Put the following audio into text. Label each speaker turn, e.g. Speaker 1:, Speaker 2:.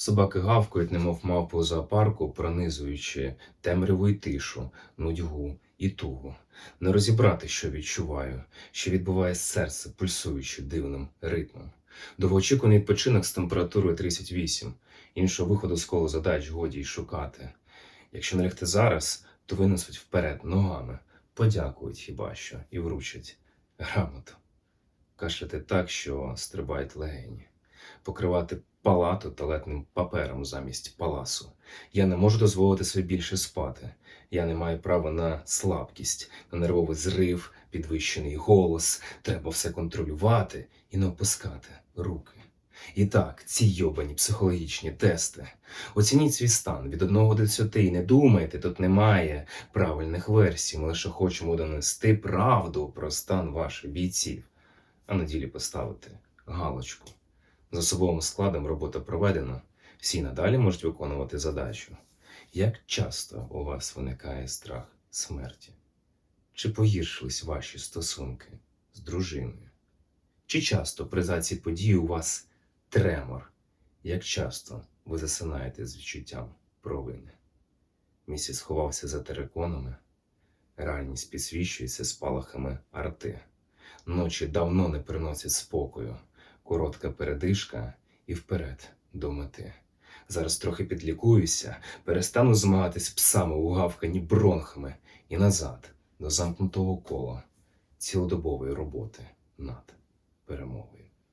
Speaker 1: Собаки гавкають, немов мавпи у зоопарку, пронизуючи темряву й тишу, нудьгу і тугу. Не розібрати, що відчуваю, що відбуває серце, пульсуючи дивним ритмом. Довгоочікуваний відпочинок з температурою 38. Іншого виходу з колу задач годі й шукати. Якщо не лягти зараз, то винесуть вперед ногами, подякують хіба що і вручать грамоту. Кашляти так, що стрибають легені, покривати палату туалетним папером замість паласу. Я не можу дозволити собі більше спати. Я не маю права на слабкість, на нервовий зрив, підвищений голос. Треба все контролювати і не опускати руки. І так, ці йобані психологічні тести. Оцініть свій стан від 1 до 10 і не думайте, тут немає правильних версій. Ми лише хочемо донести правду про стан ваших бійців, а на ділі поставити галочку. За особовим складом робота проведена, всі надалі можуть виконувати задачу. Як часто у вас виникає страх смерті? Чи погіршились ваші стосунки з дружиною? Чи часто при заці події у вас тремор? Як часто ви засинаєте з відчуттям провини? Місяць сховався за териконами, реальність підсвічується спалахами арти. Ночі давно не приносять спокою, коротка передишка і вперед до мети. Зараз трохи підлікуюся, перестану змагатись псами у гавкані бронхами і назад до замкнутого кола цілодобової роботи над перемогою.